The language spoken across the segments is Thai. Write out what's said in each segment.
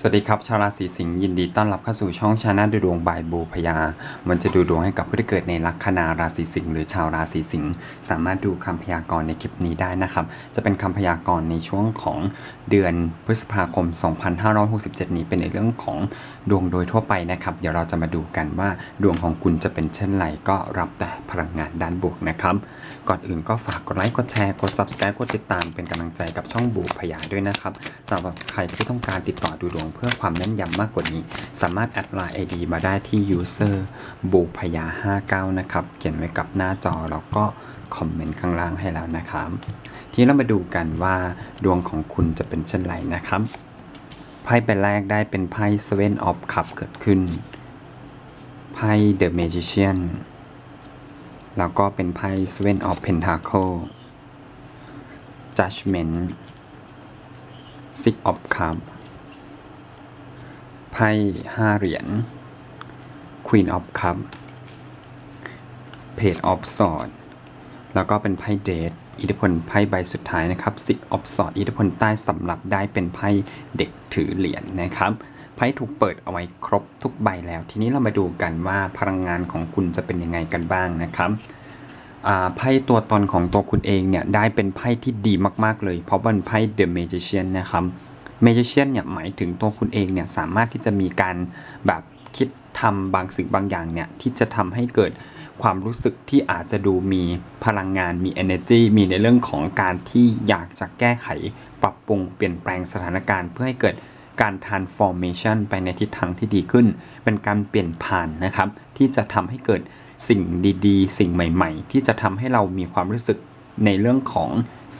สวัสดีครับ ชาวราศีสิงห์ยินดีต้อนรับเข้าสู่ช่องชาแนลดูดวงบายบูพยา มันจะดูดวงให้กับผู้ที่เกิดในลัคนาราศีสิงห์หรือชาวราศีสิงห์สามารถดูคำพยากรณ์ในคลิปนี้ได้นะครับ จะเป็นคำพยากรณ์ในช่วงของ เดือนพฤษภาคม 2567 นี้เป็นในเรื่องของดวงโดยทั่วไปนะครับ เดี๋ยวเราจะมาดูกันว่าดวงของคุณจะเป็นเช่นไรก็รับแต่พลังงานด้านบวกนะครับ ก่อนอื่นก็ฝากกดไลค์กดแชร์กด subscribe กดติดตามเป็นกำลังใจกับช่องบูพยาด้วยนะครับสำหรับใครที่ต้องการติดต่อดูดวงเพื่อความแน่นยำมากกว่านี้ สามารถแอดไลน์ ID มาได้ที่ user บูพยา59นะครับเขียนไว้กับหน้าจอแล้วก็คอมเมนต์ข้างล่างให้แล้วนะครับ ทีนี้เรามาดูกันว่าดวงของคุณจะเป็นเช่นไรนะครับ ไพ่ใบแรกได้เป็นไพ่ Seven of Cups เกิดขึ้น ไพ่ The Magician แล้วก็เป็นไพ่ Seven of Pentacle Judgment Six of Cups ไพ่ห้าเหรียญ Queen of Cups Page of Swords แล้วก็เป็นไพ่เดท อิทธิพลไพ่ใบสุดท้ายนะครับ Six of Swords อิทธิพลใต้สำหรับได้เป็นไพ่เด็กถือเหรียญนะครับไพ่ถูกเปิดเอาไว้ครบทุกใบแล้ว ทีนี้เรามาดูกันว่าพลังงานของคุณจะเป็นยังไงกันบ้างนะครับไพ่ตัวตนของตัวคุณเองเนี่ยได้เป็นไพ่ที่ดีมากๆเลย เพราะเป็นไพ่ The Magician นนะครับ Magician เนี่ยหมายถึงตัวคุณเองเนี่ยสามารถที่จะมีการแบบคิดทำบางสิ่งบางอย่างเนี่ยที่จะทำให้เกิด ความรู้สึกที่อาจจะดูมีพลังงานมี energy มีในเรื่องของการที่อยากจะแก้ไขปรับปรุงเปลี่ยนแปลงสถานการณ์เพื่อให้เกิดการ transformation ไปในทิศทางที่ดีขึ้น เป็นการเปลี่ยนผ่านนะครับ ที่จะทำให้เกิดสิ่งดีๆ สิ่งใหม่ ๆ ที่จะทำให้เรามีความรู้สึกในเรื่องของ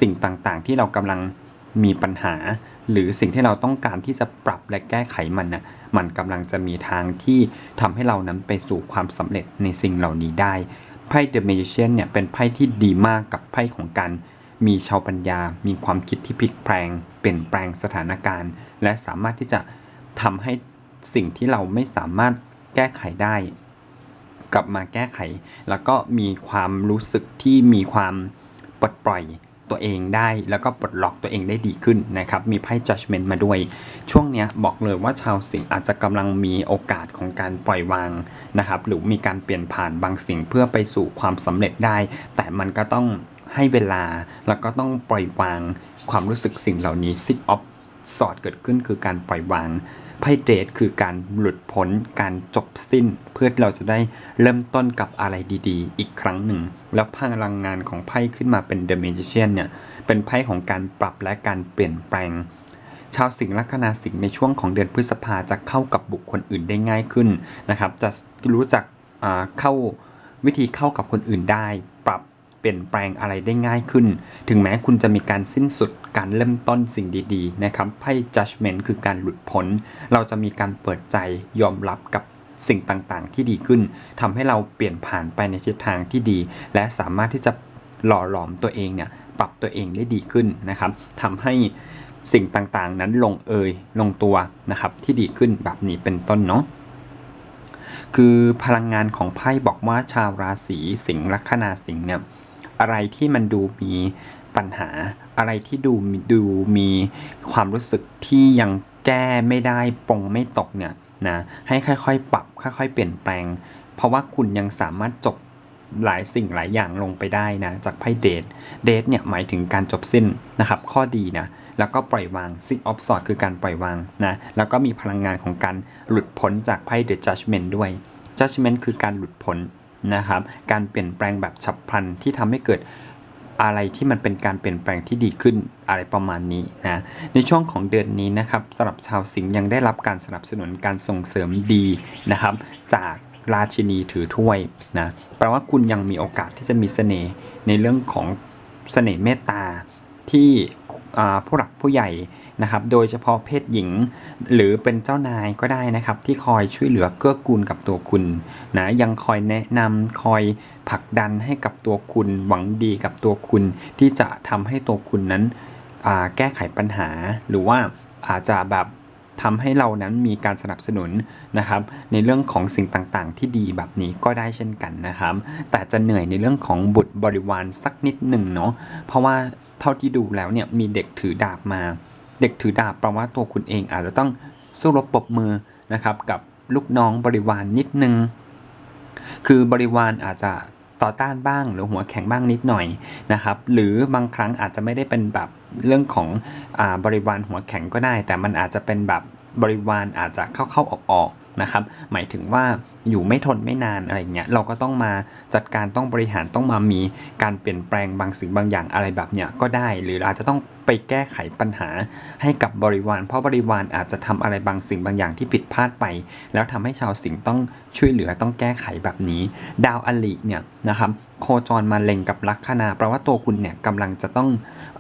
สิ่งต่างๆ ที่เรากำลังมีปัญหา หรือสิ่งที่เราต้องการที่จะปรับและแก้ไขมันน่ะมันกำลังจะมีทางที่ทำให้เรานั้นไปสู่ความสำเร็จในสิ่งเหล่านี้ได้ไพ่ The Magician เนี่ยเป็นไพ่ที่ดีมากกับไพ่ของการมีชาวปัญญา มีความคิดที่พลิกแปลง เปลี่ยนแปลงสถานการณ์ และสามารถที่จะทำให้สิ่งที่เราไม่สามารถแก้ไขได้ กลับมาแก้ไข แล้วก็มีความรู้สึกที่มีความปลดปล่อย ตัวเองได้ แล้วก็ปลดล็อกตัวเองได้ดีขึ้นนะครับ มีไพ่ judgment มาด้วย ช่วงเนี้ยบอกเลยว่าชาวสิงห์อาจจะกำลังมีโอกาสของการปล่อยวางนะครับ หรือมีการเปลี่ยนผ่านบางสิ่งเพื่อไปสู่ความสำเร็จได้ แต่มันก็ต้องให้เวลา แล้วก็ต้องปล่อยวางความรู้สึกสิ่งเหล่านี้ six of สอดเกิดขึ้นคือการปล่อยวาง ไพ่เดทคือการหลุดพ้นการจบสิ้น เพื่อที่เราจะได้เริ่มต้นกับอะไรดีๆ อีกครั้งหนึ่ง แล้วพลังงานของไพ่ขึ้นมาเป็น The Magician เนี่ยเป็นไพ่ของการปรับและการเปลี่ยนแปลง ชาวสิงห์ลัคนาสิงห์ในช่วงของเดือนพฤษภาจะเข้ากับบุคคลอื่นได้ง่ายขึ้นนะครับ จะรู้จักเข้าวิธีเข้ากับคนอื่นได้ ลี่ยนแปลงอะไรได้ง่ายขึ้น ถึงแม้คุณจะมีการสิ้นสุดการเริ่มต้นสิ่งดีๆนะครับไพ่ judgment คือการหลุดพ้น เราจะมีการเปิดใจยอมรับกับสิ่งต่างๆ ที่ดีขึ้นทำให้เราเปลี่ยนผ่านไปในทิศทางที่ดี และสามารถที่จะหล่อหลอมตัวเองเนี่ยปรับตัวเองได้ดีขึ้นนะครับทำให้สิ่งต่างๆ นั้นลงเอยลงตัวนะครับที่ดีขึ้นแบบนี้เป็นต้นเนาะคือพลังงานของไพ่บอกว่าชาวราศีสิงห์ลัคนาสิงห์เนี่ย อะไรที่มันดูมีปัญหา อะไรที่ดูดูมีความรู้สึกที่ยังแก้ไม่ได้ปงไม่ตกเนี่ยนะให้ค่อยๆ ปรับค่อยๆ เปลี่ยนแปลง เพราะว่าคุณยังสามารถจบหลายสิ่งหลายอย่างลงไปได้นะ จากไพ่เดทเดทเนี่ยหมายถึงการจบสิ้นนะครับ ข้อดีนะแล้วก็ปล่อยวาง Six of Swords คือการปล่อยวางนะแล้วก็มีพลังงานของการหลุดพ้นจากไพ่ The Judgment ด้วย Judgment คือการหลุดพ้น นะครับ การเปลี่ยนแปลงแบบฉับพลันที่ทำให้เกิดอะไรที่มันเป็นการเปลี่ยนแปลงที่ดีขึ้นอะไรประมาณนี้นะ ในช่วงของเดือนนี้นะครับสำหรับชาวสิงห์ยังได้รับการสนับสนุนการส่งเสริมดีนะครับ จากราชินีถือถ้วยนะแปลว่าคุณยังมีโอกาสที่จะมีเสน่ห์ในเรื่องของเสน่ห์เมตตาที่ ผู้หลักผู้ใหญ่นะครับ โดยเฉพาะเพศหญิง หรือเป็นเจ้านายก็ได้นะครับ ที่คอยช่วยเหลือเกื้อกูลกับตัวคุณนะยังคอยแนะนำคอยผลักดันให้กับตัวคุณ หวังดีกับตัวคุณ ที่จะทำให้ตัวคุณนั้นแก้ไขปัญหา หรือว่าอาจจะแบบทำให้เรานั้นมีการสนับสนุนนะครับ ในเรื่องของสิ่งต่างๆ ที่ดีแบบนี้ก็ได้เช่นกันนะครับ แต่จะเหนื่อยในเรื่องของบุตรบริวารสักนิดหนึ่งเนาะเพราะว่า เท่าที่ดูแล้วเนี่ยมีเด็กถือดาบมา เด็กถือดาบแปลว่าตัวคุณเองอาจจะต้องสู้รบปรบมือนะครับกับลูกน้องบริวารนนิดนึง คือบริวารอาจจะต่อต้านบ้างหรือหัวแข็งบ้างนิดหน่อยนะครับ หรือบางครั้งอาจจะไม่ได้เป็นแบบเรื่องของอาบริวารหัวแข็งก็ได้ แต่มันอาจจะเป็นแบบบริวารอาจจะเข้าเข้าออกออกๆ นะครับ หมายถึงว่าอยู่ไม่ทนไม่นานอะไรเงี้ยเราก็ต้องมาจัดการต้องบริหารต้องมามีการเปลี่ยนแปลงบางสิ่งบางอย่างอะไรแบบเนี้ยก็ได้ หรืออาจจะต้อง ไปแก้ไขปัญหาให้กับบริวาร เพราะบริวารอาจจะทำอะไรบางสิ่งบางอย่างที่ผิดพลาดไป แล้วทำให้ชาวสิงห์ต้องช่วยเหลือต้องแก้ไขแบบนี้ ดาวอลิเนี่ยนะครับโคจรมาเล็งกับลัคนาแปลว่าตัวคุณเนี่ยกำลังจะต้อง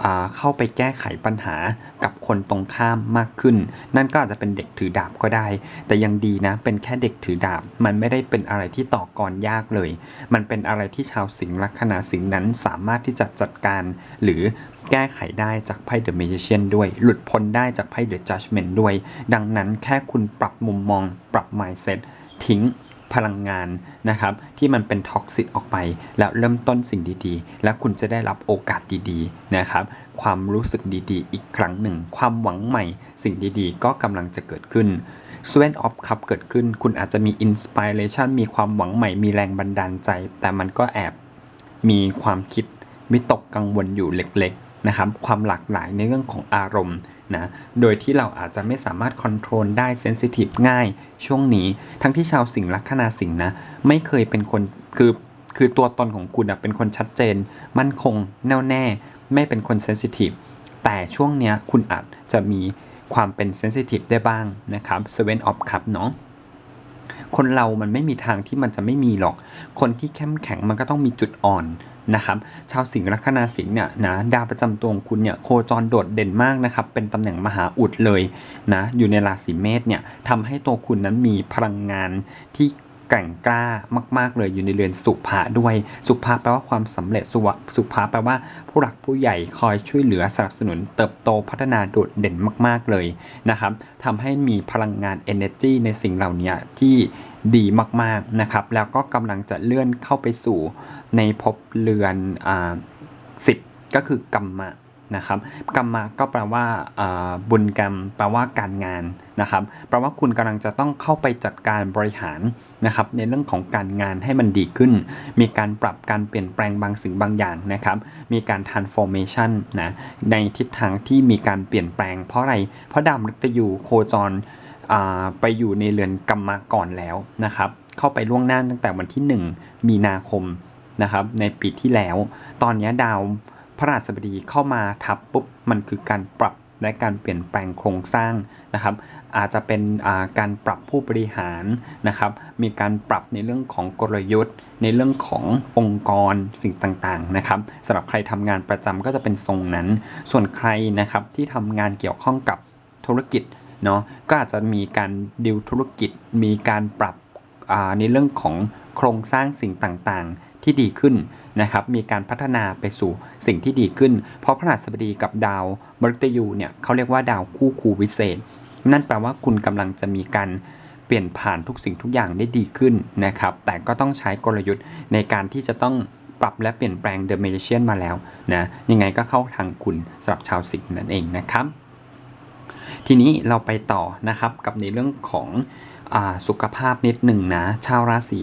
อเข้าไปแก้ไขปัญหากับคนตรงข้ามมากขึ้น นั่นก็อาจจะเป็นเด็กถือดาบก็ได้ แต่ยังดีนะ เป็นแค่เด็กถือดาบ มันไม่ได้เป็นอะไรที่ต่อกรยากเลย มันเป็นอะไรที่ชาวสิงห์ลัคนาสิงห์นั้นสามารถที่จะจัดการหรือ แก้ไขได้จากไพ่ The Magician ด้วย หลุดพ้นได้จากไพ่ The Judgment ด้วย ดังนั้นแค่คุณปรับมุมมอง ปรับ mindset ทิ้งพลังงานนะครับ ที่มันเป็นท็อกซิตออกไป แล้วเริ่มต้นสิ่งดีๆ แล้วคุณจะได้รับโอกาสดีๆนะครับ ความรู้สึกดีๆ อีกครั้งหนึ่ง ความหวังใหม่ สิ่งดีๆ ก็กำลังจะเกิดขึ้น s w e n of Cup เกิดขึ้น คุณอาจจะมี Inspiration มีความหวังใหม่มีแรงบันดาลใจ แต่มันก็แอบมีความคิดวิตกกังวลอยู่เล็กๆ นะครับความหลากหลายในเรื่องของอารมณ์นะโดยที่เราอาจจะไม่สามารถค o n t r o l ได้เซนซิทีฟง่ายช่วงนี้ ทั้งที่ชาวสิงห์ลัคนาสิงห์นะไม่เคยเป็นคนคือคือตัวตนของคุณอะเป็นคนชัดเจน มั่นคงแน่วแน่ ไม่เป็นคนเซนซิทีฟแต่ช่วงเนี้ยคุณอาจจะมีความเป็นเซนซิทีฟได้บ้างนะครับ Seven of Cup เนาะ คนเรามันไม่มีทางที่มันจะไม่มีหรอก คนที่เข้มแข็งมันก็ต้องมีจุดอ่อนนะครับชาวสิงห์ลัคนาสิงห์เนี่ยนะดาวประจำตัวของคุณเนี่ยโคจรโดดเด่นมากนะครับเป็นตำแหน่งมหาอุดเลยนะอยู่ในราศีเมษเนี่ยทำให้ตัวคุณนั้นมีพลังงานที่ แกร่งกล้ามากๆ เลยอยู่ในเรือนสุภาด้วย สุภาแปลว่าความสำเร็จสุวสุภาแปลว่า ผู้หลักผู้ใหญ่คอยช่วยเหลือสนับสนุน เติบโตพัฒนาโดดเด่นมาก ๆเลยนะครับทำให้มีพลังงาน energy ในสิ่งเหล่านี้ที่ดีมากๆนะครับ แล้วก็กำลังจะเลื่อนเข้าไปสู่ในภพเรือนอ่าสิบก็คือกรรมะ นะครับกรรมะก็แปลว่าบุญกรรม แปลว่าการงานนะครับแปลว่าคุณกำลังจะต้องเข้าไปจัดการบริหารนะครับในเรื่องของการงานให้มันดีขึ้น มีการปรับการเปลี่ยนแปลงบางสิ่งบางอย่างนะครับมีการ transformation นะในทิศทางที่มีการเปลี่ยนแปลง เพราะอะไรเพราะดาวมฤตยูโคจรไปอยู่ในเรือนกรรมะก่อนแล้วนะครับเข้าไปล่วงหน้าตั้งแต่วันที่ 1 มีนาคมนะครับในปีที่แล้ว ตอนนี้ดาว พระราชบดีเข้ามาทับปุ๊บมันคือการปรับและการเปลี่ยนแปลงโครงสร้างนะครับ อาจจะเป็นาการปรับผู้บริหารนะครับ มีการปรับในเรื่องของกลยุทธ์ ในเรื่องขององค์กรสิ่งต่างๆนะครับสำหรับใครทำงานประจำก็จะเป็นทรงนั้น ส่วนใครนะครับที่ทำงานเกี่ยวข้องกับธุรกิจเนาะก็อาจจะมีการดิวธุรกิจ มีการปรับในเรื่องของโครงสร้างสิ่งต่างๆ ที่ดีขึ้นนะครับ มีการพัฒนาไปสู่สิ่งที่ดีขึ้น เพราะพระราชบดีกับดาวมฤตยูเนี่ยเขาเรียกว่าดาวคู่คูวิเศษ นั่นแปลว่าคุณกำลังจะมีการเปลี่ยนผ่านทุกสิ่งทุกอย่างได้ดีขึ้นนะครับ แต่ก็ต้องใช้กลยุทธ์ในการที่จะต้องปรับและเปลี่ยนแปลง The Magician มาแล้วนะ ยังไงก็เข้าทางคุณสำหรับชาวสิงห์นั่นเองนะครับ ทีนี้เราไปต่อนะครับกับในเรื่องของอสุขภาพนิดหนึ่งนะ ชาวราศี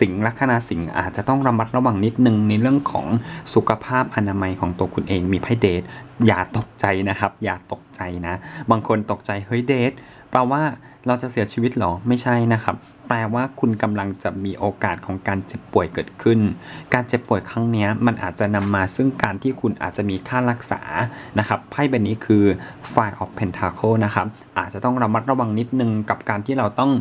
สิงห์ลัคนาสิงห์อาจจะต้องระมัดระวังนิดนึงในเรื่องของสุขภาพอนามัยของตัวคุณเองมีไพ่เดทอย่าตกใจนะครับ อย่าตกใจนะ บางคนตกใจเฮ้ยเดทแปลว่า เราจะเสียชีวิตเหรอไม่ใช่นะครับ แปลว่าคุณกำลังจะมีโอกาสของการเจ็บป่วยเกิดขึ้น การเจ็บป่วยครั้งนี้มันอาจจะนำมาซึ่งการที่คุณอาจจะมีค่ารักษานะครับไพ่ใบนี้คือ Five of Pentacle นะครับอาจจะต้องระมัดระวังนิดนึงกับการที่เราต้อง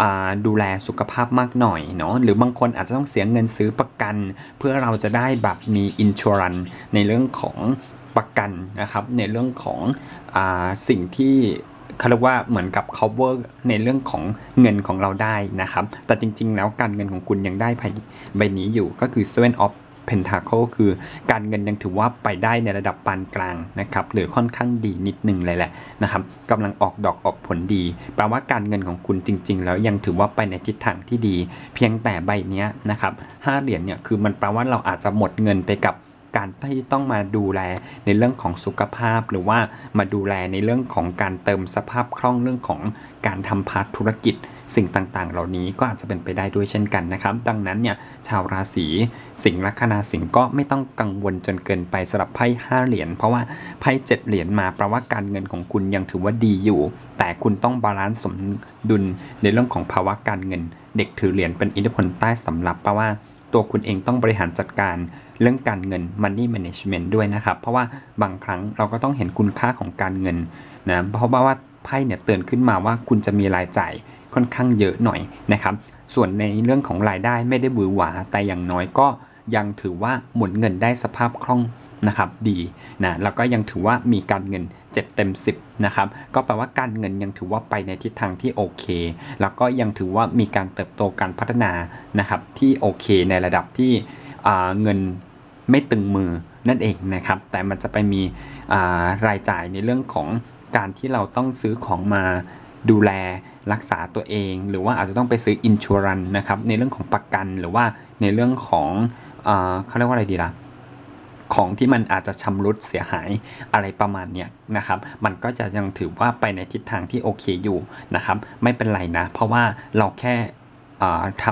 อดูแลสุขภาพมากหน่อยเนาะหรือบางคนอาจจะต้องเสียเงินซื้อประกัน เพื่อเราจะได้แบบมีอินช r รันในเรื่องของประกันนะครับในเรื่องของอสิ่งที่ เขาเรียกว่าเหมือนกับ cover ในเรื่องของเงินของเราได้นะครับ แต่จริง ๆ แล้วการเงินของคุณยังได้ไพ่ใบนี้อยู่ก็คือ Seven of Pentacle คือการเงินยังถือว่าไปได้ในระดับปานกลางนะครับหรือค่อนข้างดีนิดหนึ่งเลยแหละนะครับกำลังออกดอกออกผลดี แปลว่าการเงินของคุณจริง ๆ แล้วยังถือว่าไปในทิศทางที่ดี เพียงแต่ใบนี้นะครับห้าเหรียญเนี่ยคือมันแปลว่าเราอาจจะหมดเงินไปกับ การที่ต้องมาดูแลในเรื่องของสุขภาพ หรือว่ามาดูแลในเรื่องของการเติมสภาพคล่องเรื่องของการทำพาร์ทธุรกิจสิ่งต่างๆ เหล่านี้ก็อาจจะเป็นไปได้ด้วยเช่นกันนะครับ ดังนั้นเนี่ยชาวราศีสิงห์ลัคนาสิงห์ก็ไม่ต้องกังวลจนเกินไปสำหรับไพ่ห้าเหรียญเพราะว่าไพ่เจ็ดเหรียญมาแปลว่าการเงินของคุณยังถือว่าดีอยู่ แต่คุณต้องบาลานซ์สมดุลในเรื่องของภาวะการเงิน เด็กถือเหรียญเป็นอิทธิพลใต้สำรับแปลว่า ตัวคุณเองต้องบริหารจัดการ เรื่องการเงิน money management ด้วยนะครับ เพราะว่าบางครั้งเราก็ต้องเห็นคุณค่าของการเงินนะเพราะว่าไพ่เนี่ยเตือนขึ้นมาว่าคุณจะมีรายจ่ายค่อนข้างเยอะหน่อยนะครับ ส่วนในเรื่องของรายได้ไม่ได้บือหวาแต่อย่างน้อยก็ยังถือว่าหมุนเงินได้สภาพคล่องนะครับดีนะแล้วก็ยังถือว่ามีการเงิน 7 เต็ม 10นะครับก็แปลว่าการเงินยังถือว่าไปในทิศทางที่โอเค แล้วก็ยังถือว่ามีการเติบโตการพัฒนานะครับที่โอเคในระดับที่ เงินไม่ตึงมือนั่นเองนะครับ แต่มันจะไปมีรายจ่ายในเรื่องของการที่เราต้องซื้อของมาดูแลรักษาตัวเอง หรือว่าอาจจะต้องไปซื้ออินชัวรันนะครับในเรื่องของประกันหรือว่าในเรื่องของอเขาเรียกว่าอะไรดีล่ะของที่มันอาจจะชำรุดเสียหายอะไรประมาณเนี้ยนะครับ มันก็จะยังถือว่าไปในทิศทางที่โอเคอยู่นะครับ ไม่เป็นไรนะ เพราะว่าเราแค่ ท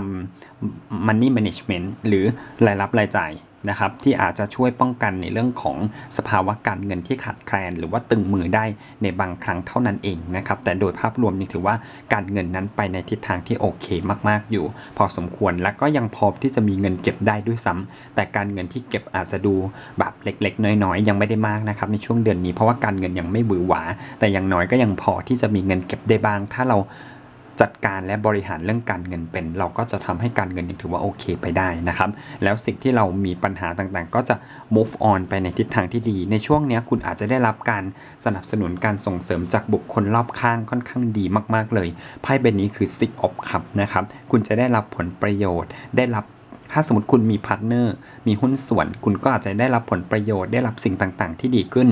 ำ money management หรือรายรับรายจ่ายนะครับ ที่อาจจะช่วยป้องกันในเรื่องของสภาวะการเงินที่ขาดแคลน หรือว่าตึงมือได้ในบางครั้งเท่านั้นเองนะครับ แต่โดยภาพรวมยังถือว่าการเงินนั้นไปในทิศทางที่โอเคมาก ๆ อยู่ พอสมควรและก็ยังพอที่จะมีเงินเก็บได้ด้วยซ้ำแต่การเงินที่เก็บอาจจะดูแบบเล็ก ๆ น้อย ๆ ยังไม่ได้มากนะครับในช่วงเดือนนี้เพราะว่าการเงินยังไม่หวือหวา แต่อย่างน้อยก็ยังพอที่จะมีเงินเก็บได้บ้าง ถ้าเรา จัดการและบริหารเรื่องการเงินเป็น เราก็จะทำให้การเงินยังถือว่าโอเคไปได้นะครับ แล้วสิ่งที่เรามีปัญหาต่างๆ ก็จะ move on ไปในทิศทางที่ดี ในช่วงนี้คุณอาจจะได้รับการสนับสนุนการส่งเสริมจากบุคคลรอบข้างค่อนข้างดีมาก ๆ เลยไพ่ใบนี้คือ six of cup นะครับ คุณจะได้รับผลประโยชน์ได้รับ ถ้าสมมติคุณมีพาร์ทเนอร์มีหุ้นส่วน คุณก็อาจจะได้รับผลประโยชน์ได้รับสิ่งต่างๆ ที่ดีขึ้น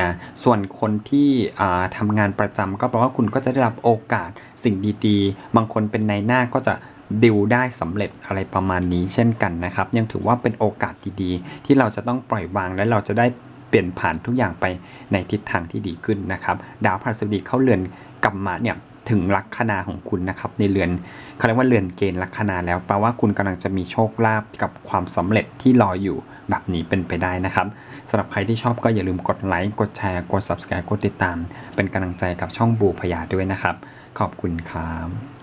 นะส่วนคนที่อ่าทำงานประจำก็แปลว่าคุณก็จะได้รับโอกาสสิ่งดีๆ บางคนเป็นนายหน้าก็จะดิวได้สำเร็จอะไรประมาณนี้เช่นกันนะครับ ยังถือว่าเป็นโอกาสดีๆ ที่เราจะต้องปล่อยวางและเราจะได้เปลี่ยนผ่านทุกอย่างไปในทิศทางที่ดีขึ้นนะครับ ดาวพฤหัสบดีเข้าเรือนกรรมะเนี่ย ถึงลัคนาของคุณนะครับ ในเรือนเขาเรียกว่าเรือนเกณฑ์ลัคนาแล้วแปลว่าคุณกำลังจะมีโชคลาภกับความสำเร็จที่รออยู่แบบนี้เป็นไปได้นะครับสำหรับใครที่ชอบก็อย่าลืมกดไลค์กดแชร์กด subscribe กดติดตาม เป็นกำลังใจกับช่องบูพยาด้วยนะครับ ขอบคุณครับ